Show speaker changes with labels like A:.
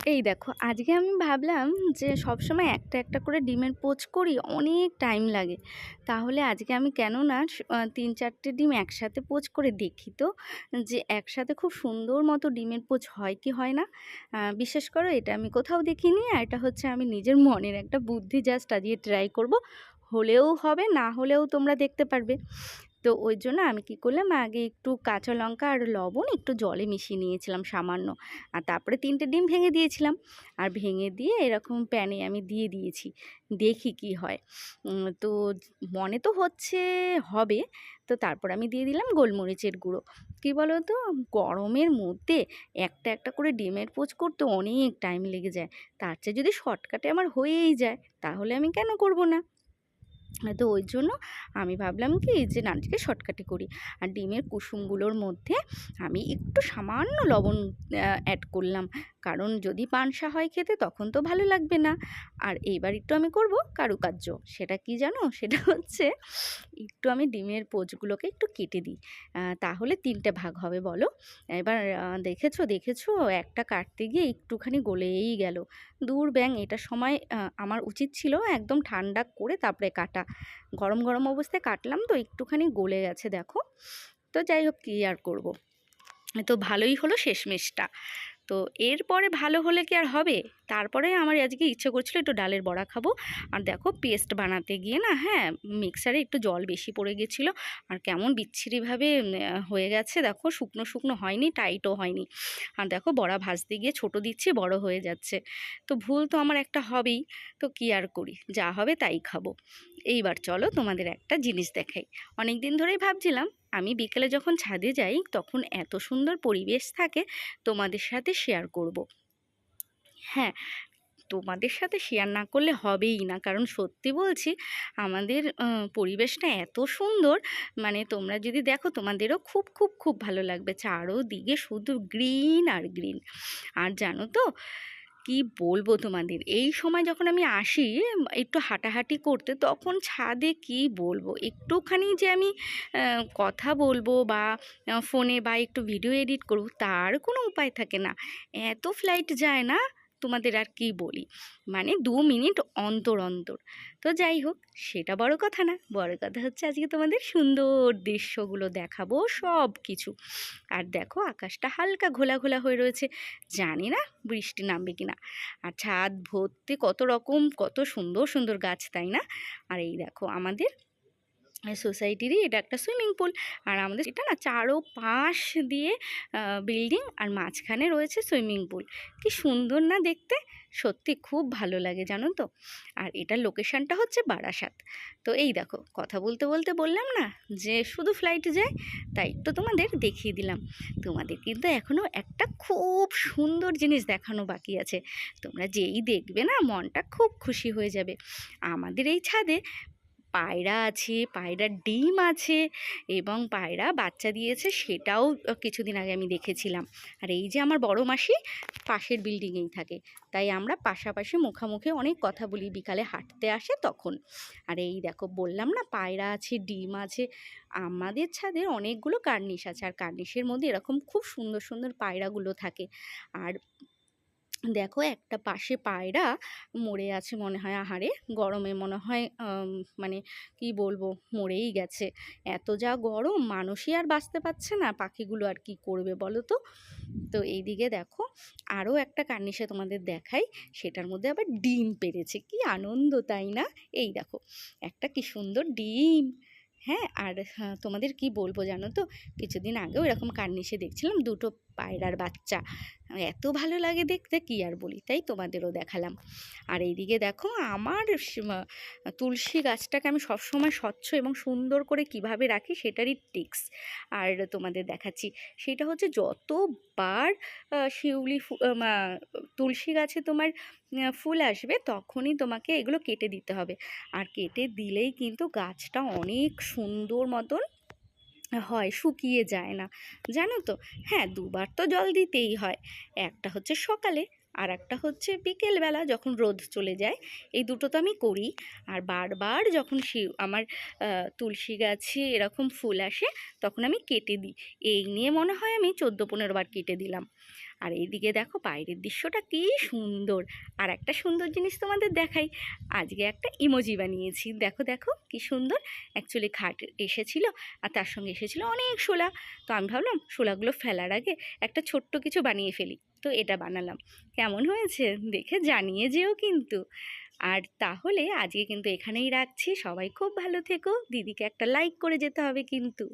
A: এই দেখো, আজকে আমি ভাবলাম যে সব সময় একটা একটা করে ডিমের পোচ করি, অনেক টাইম লাগে। তাহলে আজকে আমি কেন না তিন চারটে ডিম একসাথে পোচ করে দেখি তো, যে একসাথে খুব সুন্দর মতো ডিমের পোচ হয় কি হয় না। বিশেষ করো এটা আমি কোথাও দেখিনি আর এটা হচ্ছে আমি নিজের মনের একটা বুদ্ধি জাস্ট আজকে ট্রাই করব। হলেও হবে, না হলেও তোমরা দেখতে পারবে। তো ওই জন্য আমি কি করলাম, আগে একটু কাঁচা লঙ্কা আর লবণ একটু জলে মিশিয়ে নিয়েছিলাম সামান্য। আর তারপরে তিনটে ডিম ভেঙে দিয়েছিলাম। আর ভেঙে দিয়ে এরকম প্যানে আমি দিয়ে দিয়েছি। দেখি কি হয়। তো মনে তো হচ্ছে, হবে। তো তারপর আমি দিয়ে দিলাম গোলমরিচের গুঁড়ো। কী বলো তো গরমের মধ্যে একটা একটা করে ডিমের পোচ করতে অনেক টাইম লেগে যায়। তার চেয়ে যদি শর্টকাটে আমার হয়েই যায়, তাহলে আমি কেন করব না? তো ওই জন্য আমি ভাবলাম কি যে নানটিকে শর্টকাটে করি। আর ডিমের কুসুমগুলোর মধ্যে আমি একটু সামান্য লবণ অ্যাড করলাম। কারণ যদি পানসা হয় খেতে তখন তো ভালো লাগবে না। আর এইবার একটু আমি করব কারুকার্য। সেটা কি জানো? সেটা হচ্ছে একটু আমি ডিমের পোচগুলোকে একটু কেটে দিই। তাহলে তিনটে ভাগ হবে বলো। এবার দেখেছ দেখেছ? একটা কাটতে গিয়ে একটুখানি গলেই গেল। দূর ব্যাং এটা সময় আমার উচিত ছিল একদম ঠান্ডা করে তারপরে কাটা। গরম গরম অবস্থায় কাটলাম তো একটুখানি গলে গেছে, দেখো। তো যাই হোক, কী আর করব? তো ভালোই হলো শেষমেশটা। তো এরপরে ভালো হলে কি আর হবে? তারপরে আমার আজকে ইচ্ছে করছিল একটু ডালের বড়া খাব। আর দেখো পেস্ট বানাতে গিয়ে না হ্যাঁ মিক্সারে একটু জল বেশি পড়ে গেছিল। আর কেমন বিচ্ছিরিভাবে হয়ে গেছে, দেখো শুকনো শুকনো হয়নি টাইটও হয়নি। আর দেখো বড়া ভাজতে গিয়ে ছোট দিচ্ছি, বড় হয়ে যাচ্ছে। তো ভুল তো আমার একটা হবেই। তো কি আর করি? যা হবে তাই খাব। এইবার চলো তোমাদের একটা জিনিস দেখাই। অনেক দিন ধরেই ভাবছিলাম আমি বিকেলে যখন ছাদে যাই, তখন এত সুন্দর পরিবেশ থাকে, তোমাদের সাথে শেয়ার করব। হ্যাঁ তোমাদের সাথে শেয়ার না করলে হবেই না। কারণ সত্যি বলছি, আমাদের পরিবেশটা এত সুন্দর মানে তোমরা যদি দেখো, তোমাদেরও খুব খুব খুব ভালো লাগবে। চারোদিকে শুধু গ্রিন আর গ্রিন আর জানো তো কি বলব তোমাদের? এই সময় যখন আমি আসি একটু হাঁটাহাঁটি করতে, তখন ছাদে কি বলব? একটুখানি যে আমি কথা বলব বা ফোনে বা একটু ভিডিও এডিট করব, তার কোনো উপায় থাকে না। এত ফ্লাইট যায় না তোমাদের আর কি বলি? মানে দু মিনিট অন্তর অন্তর। তো যাই হোক, সেটা বড় কথা না। বড় কথা হচ্ছে আজকে তোমাদের সুন্দর দৃশ্যগুলো দেখাবো সব কিছু আর দেখো, আকাশটা হালকা ঘোলা ঘোলা হয়ে রয়েছে। জানি না বৃষ্টি নামবে কি না আর ছাদ ভর্তি কত রকম, কত সুন্দর সুন্দর গাছ, তাই না? আর এই দেখো, আমাদের সোসাইটিরই এটা একটা সুইমিং পুল। আর আমাদের এটা না চারো পাশ দিয়ে বিল্ডিং আর মাঝখানে রয়েছে সুইমিং পুল। কি সুন্দর না দেখতে! সত্যি খুব ভালো লাগে, জানো তো? আর এটার লোকেশনটা হচ্ছে বারাসাত। তো এই দেখো, কথা বলতে বলতে বললাম না যে শুধু ফ্লাইট যায়, তাই তো তোমাদের দেখিয়ে দিলাম। তোমাদের কিন্তু এখনও একটা খুব সুন্দর জিনিস দেখানো বাকি আছে। তোমরা যেই দেখবে না, মনটা খুব খুশি হয়ে যাবে। আমাদের এই ছাদে পায়রা আছে পায়রার ডিম আছে এবং পায়রা বাচ্চা দিয়েছে সেটাও কিছুদিন আগে আমি দেখেছিলাম। আর এই যে আমার বড় মাসি, পাশের বিল্ডিংয়েই থাকে। তাই আমরা পাশাপাশি মুখামুখি অনেক কথা বলি, বিকালে হাঁটতে আসে তখন। আর এই দেখো, বললাম না পায়রা আছে, ডিম আছে, আমাদের ছাদে অনেকগুলো কার্নিশ আছে। আর কার্নিশের মধ্যে এরকম খুব সুন্দর সুন্দর পায়রাগুলো থাকে। আর দেখো একটা পাশে পায়রা মরে আছে মনে হয় আহারে গরমে মনে হয় মানে কি বলব মরেই গেছে। এত যা গরম মানুষই আর বাঁচতে পারছে না পাখিগুলো আর কি করবে বলো তো? তো এইদিকে দেখো আরও একটা কার্নিশে তোমাদের দেখাই সেটার মধ্যে আবার ডিম পেরেছে কি আনন্দ তাই না? এই দেখো একটা কি সুন্দর ডিম। হ্যাঁ আর হ্যাঁ, তোমাদের কি বলব জানো তো? কিছুদিন আগেও এরকম কার্নিশে দেখছিলাম দুটো পায়রার বাচ্চা। এত ভালো লাগে দেখতে, কি আর বলি? তাই তোমাদেরও দেখালাম। আর এইদিকে দেখো, আমার তুলসী গাছটাকে আমি সবসময় স্বচ্ছ এবং সুন্দর করে কীভাবে রাখি সেটারই টিক্স আর তোমাদের দেখাচ্ছি। সেটা হচ্ছে যতবার শিউলি তুলসী গাছে তোমার ফুল আসবে, তখনই তোমাকে এগুলো কেটে দিতে হবে। আর কেটে দিলেই কিন্তু গাছটা অনেক সুন্দর মতন হয়, শুকিয়ে যায় না। জানো তো? হ্যাঁ দুবার তো জল দিতেই হয়। একটা হচ্ছে সকালে আর একটা হচ্ছে বিকেলবেলা যখন রোদ চলে যায়, এই দুটো তো আমি করি। আর বারবার যখন শিউ আমার তুলসী গাছে এরকম ফুল আসে, তখন আমি কেটে দিই। এই নিয়ে মনে হয় আমি চোদ্দ পনেরো বার কেটে দিলাম। আর এইদিকে দেখো বাইরের দৃশ্যটা কী সুন্দর। আর একটা সুন্দর জিনিস তোমাদের দেখাই। আজকে একটা ইমোজি বানিয়েছি। দেখো দেখো কি সুন্দর। অ্যাকচুয়ালি খাট এসেছিল আর তার সঙ্গে এসেছিল অনেক শোলা। তো আমি ভাবলাম শোলাগুলো ফেলার আগে একটা ছোট্ট কিছু বানিয়ে ফেলি। তো এটা বানালাম। কেমন হয়েছে? দেখে জানিয়ে যেও কিন্তু। আর তাহলে আজকে কিন্তু এখানেই রাখছি। সবাই খুব ভালো থেকো। দিদিকে একটা লাইক করে যেতে হবে কিন্তু।